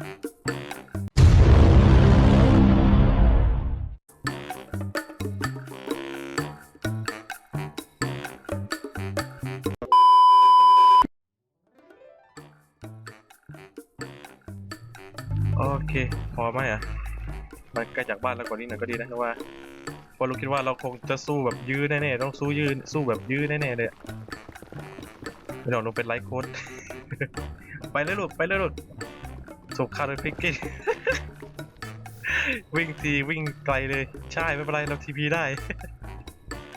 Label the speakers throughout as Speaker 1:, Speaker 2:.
Speaker 1: โอเค พอไหมอะ มันใกล้จากบ้านแล้วกว่านี้หน่อยก็ดีนะเพราะว่าพราะเราคิดว่าเราคงจะสู้แบบยื้อแน่ๆต้องสู้ยื้อสู้แบบยื้อแน่ๆเลยไม่ต้องลงเป็นไลฟ์โค้ด ไปเลยลูกไปเลยลูก สุกคาร์ดพิกกี้วิ่งทีวิ่งไกลเลย ใช่ไม่เป็นไรเราทีพีได้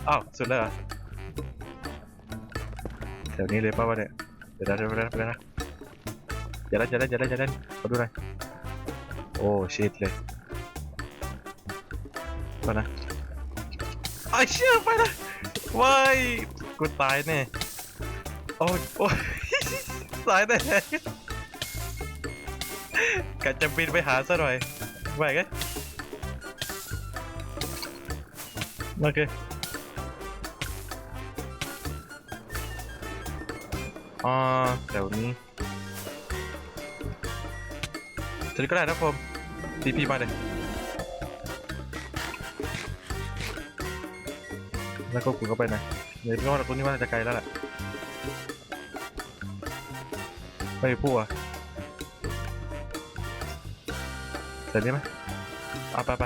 Speaker 1: อ้าว สุดแล้วเหรอแถวนี้เลยป่าวะเนี่ยเดี๋ยวนะเดี๋ยวนะเดี๋ยวนะอย่าเล่นอย่าเล่นอย่าเล่นอย่าเล่นขอดูหน่อยโอ้ชิดเลยไปนะไอเชื่อไปนะว้ายกูตายแน่โอ้ยโอ้ยตายแน่ กะจะบินไปหาซะหน่อยไหวกันโอเคอ่าแถวนี้จะก็ได้นะผมทีพีมาเลยแล้วก็คุณก็ไปนะเดี๋ยวก็ว่าคุณนี่ว่าจะไกลแล้วแหละไม่พูดอะ เสร็จนี้ไหมเอาไปไป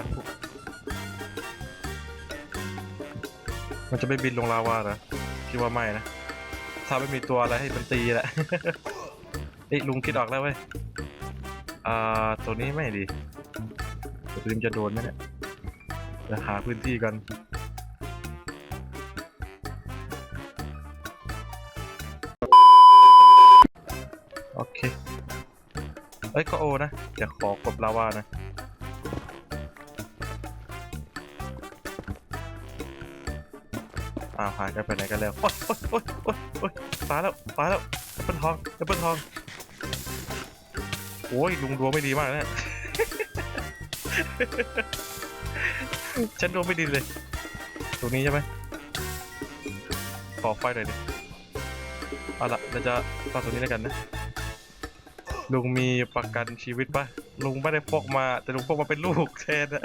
Speaker 1: มันจะไม่บินลงลาวาเหรอคิดว่าไม่นะ ถ้าไม่มีตัวอะไรให้มันตีแหละเอ้ลุงคิดออกแล้วเว้ย อ่า ตัวนี้ไม่ดีตัวนี้จะโดนไหมเนี่ยจะหาพื้นที่กัน โอเค เอ้ยก็โอนะเดี๋ยวขอกบลาวานะ อ้าวหายกันไปไหนกันแล้วโอ๊ยโอ๊ยโอ๊ยโอ๊ยโอ๊ยตายแล้วตายแล้วแอปเปิลทองแอปเปิลทองโอ้ยลุงดวงไม่ดีมากนะี่ยฉันดวงไม่ดีเลย ตรงนี้ใช่ไหมขอไฟหน่อยดิเอาละเราจะตั้งตรงนี้แล้วกันนะ ลุงมีประกันชีวิตปะลุงไม่ได้พกมา แต่ลุงพกมาเป็นลูกแทนนะ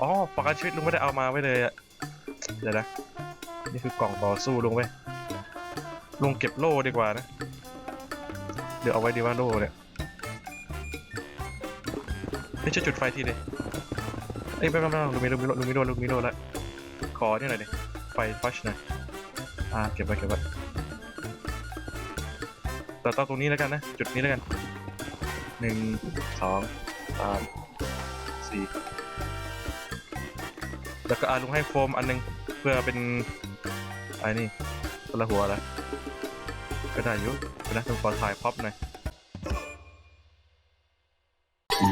Speaker 1: อ๋อประกันชีวิตลุงไม่ได้เอามาไว้เลยอะเดี๋ยวนะ นี่คือกล่องต่อสู้ลุงไว้ยลุงเก็บโล่ดีกว่านะ เดี๋ยวเอาไว้ดีว่าโล่เนี่ยไม่ใช่จุดไฟทีเลยเอ้ยไม่ไม่ไม่ลุงมีลุงมีโลลุงมีโลลุงมีโลแล้วขอเนี่ยหน่อยดิไฟฟัชหน่อยอ่าเก็บไว้เก็บไว้เราต้องตรงนี้แล้วกันนะ จุดนี้แล้วกันหนึ่งสองสามสี่แล้วก็อาลุงให้โฟมอันหนึงเพื่อเป็น ไอ้นี่คนละหัวละก็ได้อยุเดี๋ยวนะลุงขอถ่ายพ็อปหน่อย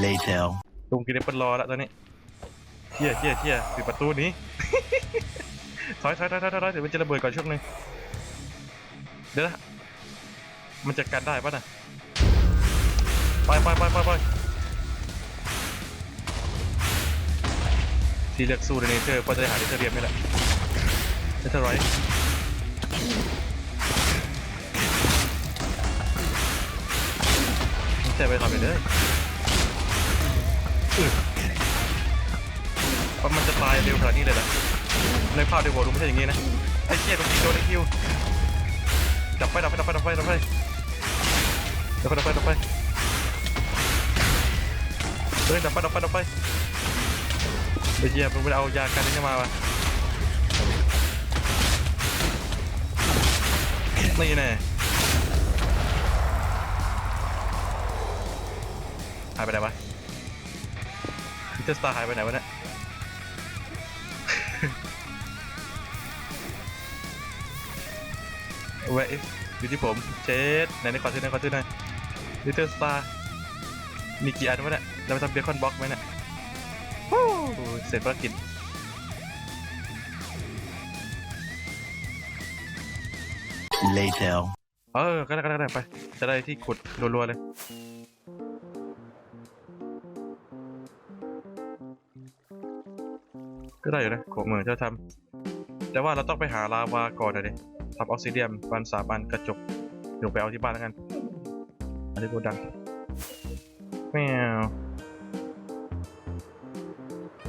Speaker 2: Later.
Speaker 1: ลุงกินแอปเปิลรอแล้วตอนนี้เที่ยเที่ยเที่ยปิดประตูหนี้ ถอยถอยถอยถอยถอยเดี๋ยวมันจะระเบิดก่อนช่วงหนึงเดี๋ยวนะมันจะกันได้ปะน่ะไปไปไปไปไปที่เลือกสู้ในเนเธอร์ก็จะได้หาเนเธอร์เรียมนี่แหละเนเธอร์ไรท์ ใช่ไปทำไปเลยว่ามันจะตายเร็วขนาดนี้เลยเหรอในภาพในหัวดูไม่ใช่อย่างนี้นะ ไอ้เจี๊ยโดนคิวโดนไอ้คิว ดับไฟดับไฟดับไฟดับไฟดับไฟดับไฟดับไฟดับไฟเฮ้ยดับไฟดับไฟดับไฟไอ้เจี๊ยมึงไปเอายากันนี้มาวะ นี่แน่หายไปไหนวะพิเตอร์สตาร์หายไปไหนวะเนี่ยเว้ยอยู่ที่ผมเชดไหนในขอซื้อหน่อยขอซื้อหน่อยลิตเติ้ลสตาร์มีกี่อันวะเนี่ยเราไปทำเบคอนบ็อกไหมเนี่ยเสร็จภารกิจ
Speaker 2: Later.
Speaker 1: เออ ก็ได้ก็ได้ก็ได้ไป จะได้ที่ขุดรัวๆเลย ก็ได้อยู่นะของเหมือนจะทำ แต่ว่าเราต้องไปหาลาวาก่อนนะดิทำออกซิเดียมวันสามอันกระจกเดี๋ยวไปเอาที่บ้านแล้วกันอันนี้กูดังแมว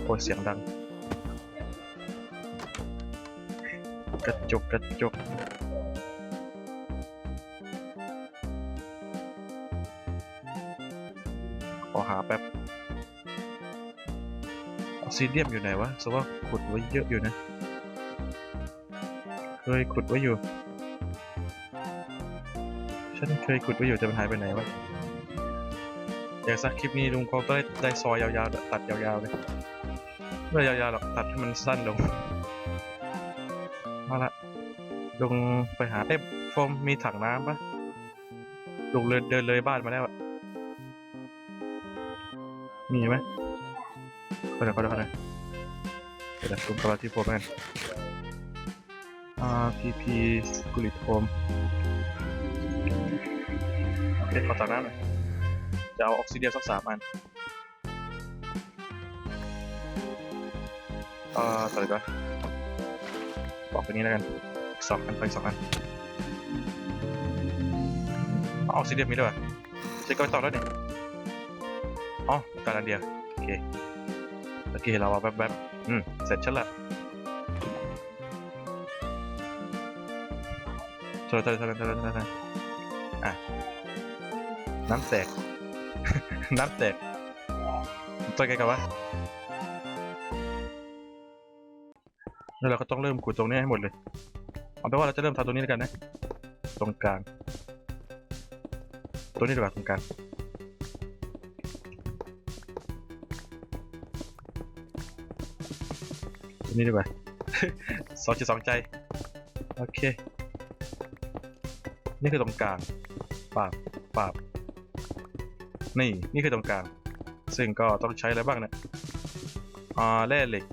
Speaker 1: โอ้ยเสียงดัง กระจกกระจก ซิเดียมอยู่ไหนวะสว่าขุดไว้เยอะอยู่นะ เคยขุดไว้อยู่ ฉันเคยขุดไว้อยู่แต่มันหายไปไหนวะ อยากสักคลิปนี้ลุงคงต้องได้ได้ซอยยาวๆ ตัดยาวๆเลยไม่ยาวๆหรอกตัดให้มันสั้นลงเอาละลุงไปหาเอ๊ะโฟมมีถังน้ำปะลุงเดินเดินเลยบ้านมาแล้วอะมีไหม ก็เดี๋ยวก็เดี๋ยวก็เดี๋ยวเดี๋ยวลุงกลับมาที่โฟมกันอ่าพีพีกุลิตโฟมเด็ดขอตักน้ำหน่อยจะเอาออกซิเดียนสักสามอันเอ่อตัดเลยก่อนบอกไปนี้แล้วกันสองอันไปสองอันเอาออกซิเดียนมีด้วยใช้ก้อยต่อแล้วเนี่ยอ๋อการันเดียวโอเค โอเคเราเอาแป๊บๆอืมเสร็จฉันละเท่าไหรเท่าไหรเท่าไหรเท่าไหรเท่าไหรอะ น้ำแตก น้ำแตกตัวไงกันวะแล้วเราก็ต้องเริ่มขุดตรงนี้ให้หมดเลยเอาไปนว่าเราจะเริ่มทำตรงนี้แล้วกันนะ ตรงกลางตรงนี้ดีกว่าตรงกลาง ตรงนี้ดีกว่าสองจิตสองใจ โอเค นี่คือตรงกลางปาบปาบนี่ นี่คือตรงกลาง ซึ่งก็ต้องใช้อะไรบ้างเนี่ยอ่าแร่เหล็ก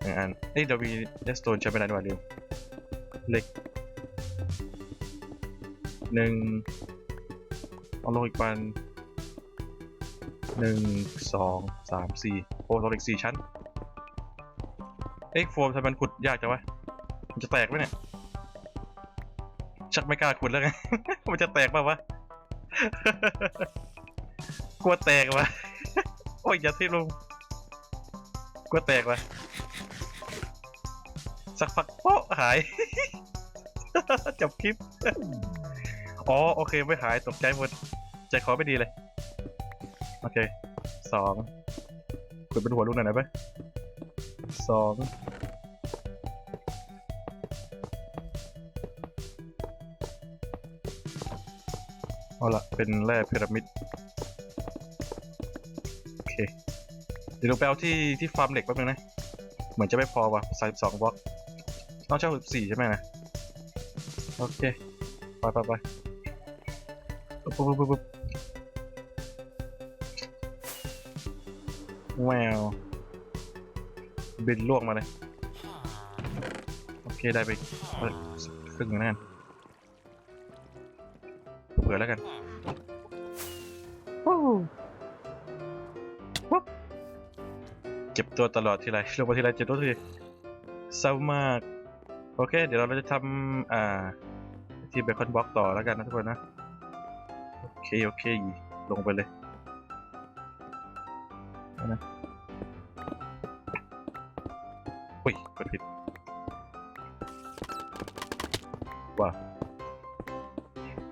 Speaker 1: หนึ่งอันเอ้ยเดี๋ยวมีเดสโตนใช้ไม่ได้ด้วยลืมเหล็กหนึ่งเอาลงอีกปันหนึ่งสองสามสี่โอ้ลงอีกสี่ชั้น เอ้ยโฟมทำไมมันขุดยากจังวะมันจะแตกไหมเนี่ย ชักไม่กล้าขุดแล้วไง มันจะแตกเปล่าวะ กลัวแตกวะ โอ้ยอย่าที่ลง กลัวแตกวะ สักพักโป๊ะหาย จบคลิป อ๋อโอเคไม่หายตกใจหมด ใจคอไม่ดีเลย โอเคสองกดเป็นหัวลูกหน่อยนะไป สองเอาละเป็นแร่พีระมิด โอเค เดี๋ยวเราไปเอาที่ที่ฟาร์มเหล็กแป๊บนึงนะ เหมือนจะไม่พอว่ะสายสองบล็อกต้องเช่าสิบสี่ใช่ไหมนะ โอเค ไปไปไปปุ๊บปุ๊บปุ๊บปุ๊บแวว บินล่วงมาเลย โอเคได้ไปสักครึ่งหนึงแล้วกันเผื่อแล้วกันวู้วู้เจ็บตัวตลอดทีไรลงมาทีไรเจ็บตัวทีเศร้ามาก โอเค เดี๋ยวเราจะทำอ่า ที่เบคอนบล็อกต่อแล้วกันนะทุกคนนะ โอเค โอเค ลงไปเลย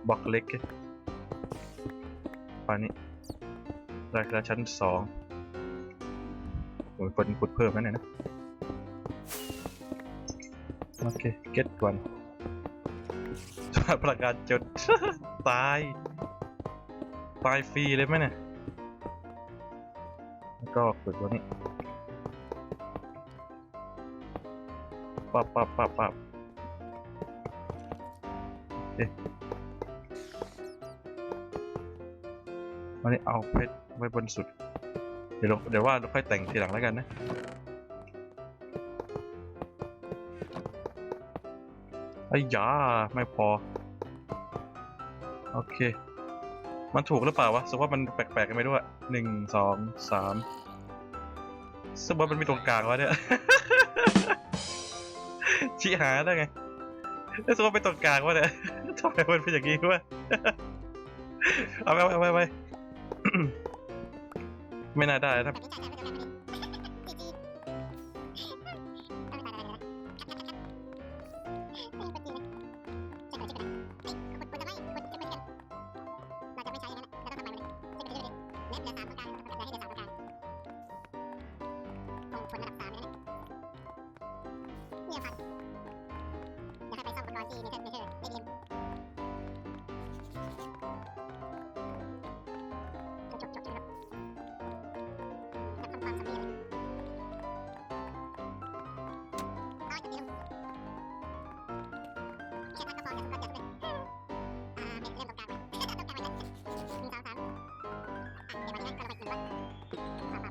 Speaker 1: บล็อกเล็กปานนี้ราคาชั้นสองโอ้ยคนขุดเพิ่มนั่นเนี่ยนะ โอเค เก็ตก่อนประกาศจด ตาย ตายฟรีเลยไหมเนี่ย แล้วก็กดตัวนี้ ปับปับปับปับ วันนี้เอาเพชรไว้บนสุด เดี๋ยวเดี๋ยวว่าเราค่อยแต่งทีหลังแล้วกันนะไอ้ยาไม่พอ โอเค มันถูกหรือเปล่าวะสมมติว่ามันแปลกๆกันไปด้วยหนึ่งสองสามสมมติมันมีตรงกลางวะเนี่ย ชี้หาได้ไงแล้วสมมติเป็นตรงกลางวะเนี่ยทำไมมันเป็นอย่างนี้วะเอาไปเอาไปเอาไป
Speaker 3: ไม่น่าได้ถ้า
Speaker 1: อ
Speaker 3: นกันนี้แค่นั้นก็พอแล้วสำหรับ
Speaker 1: เด็
Speaker 3: กอ่าเป็นเริ่มตรงกลางไปตรงกลางไปแล้วหนึ่งสองสามอะเดี๋ยววันนี้เราไปกินก่อน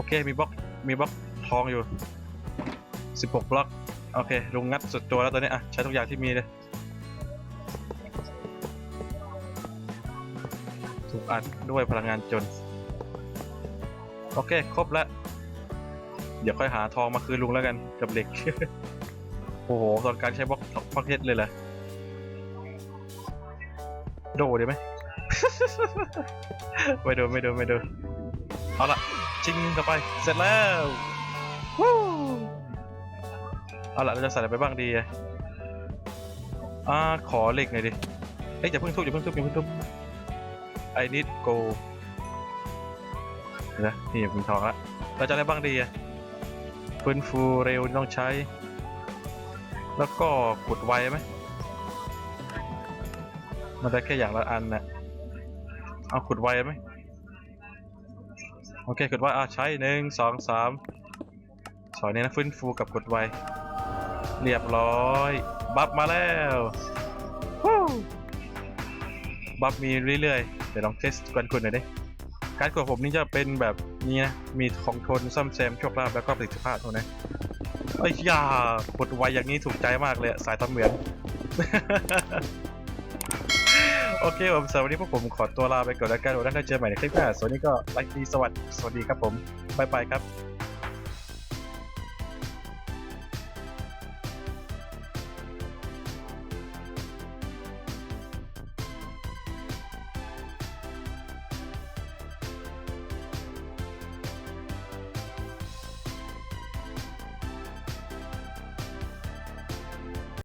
Speaker 1: อเคมีบล็อกมีบล็อกทองอยู่สิบหกบล็อก โอเคลุงงัดสุดตัวแล้วตอนนี้อะใช้ทุกอย่างที่มีเลยถูกอัดด้วยพลังงานจน โอเค ครบแล้ว เดี๋ยวค่อยหาทองมาคืนลุงแล้วกันกับเหล็ก โอ้โห ตอนการใช้บล็อกบล็อกเพชรเลยเหรอโดดีไหม ไม่โดนไม่โดนไม่โดน ละชิงเข้าไป เสร็จแล้ววู้เอาละเราจะใส่อะไรไปบ้างดีอะอ่าขอเหล็กหน่อยดิเอ้ยอย่าเพิ่งทุบอย่าเพิ่งทุบอย่าเพิ่งทุบ I need go เดี๋ยวนะนี่มีทองละเราจะอะไรบ้างดีอะฟื้นฟูเร็วต้องใช้ แล้วก็ขุดไวไหมมันได้แค่อย่างละอันนะเอาขุดไวไหม อเคขุดไวอะใช้หนึ่งสองสามสอยนี้นะฟื้นฟูกับขุดไวเรียบร้อย บัฟมาแล้วบัฟมีเรื่อยๆ เดี๋ยวลองเทสกันคุณหน่อยดิการกดผมนี่จะเป็นแบบนี้นะ มีของทนซ่อมแซมโชคลาภแล้วก็ประสิทธิภาพเท่านั้นไอ้ยากดไวอย่างนี้ถูกใจมากเลยสายตำเหมือน โอเคผมสำหรับวันนี้พวกผมขอตัวลาไปก่อนแล้วกันวันหน้าเจอใหม่ในคลิปหน้าสวัสดีก็ไลค์ดีสวัสดีสวัสดีครับผมบายบายครับ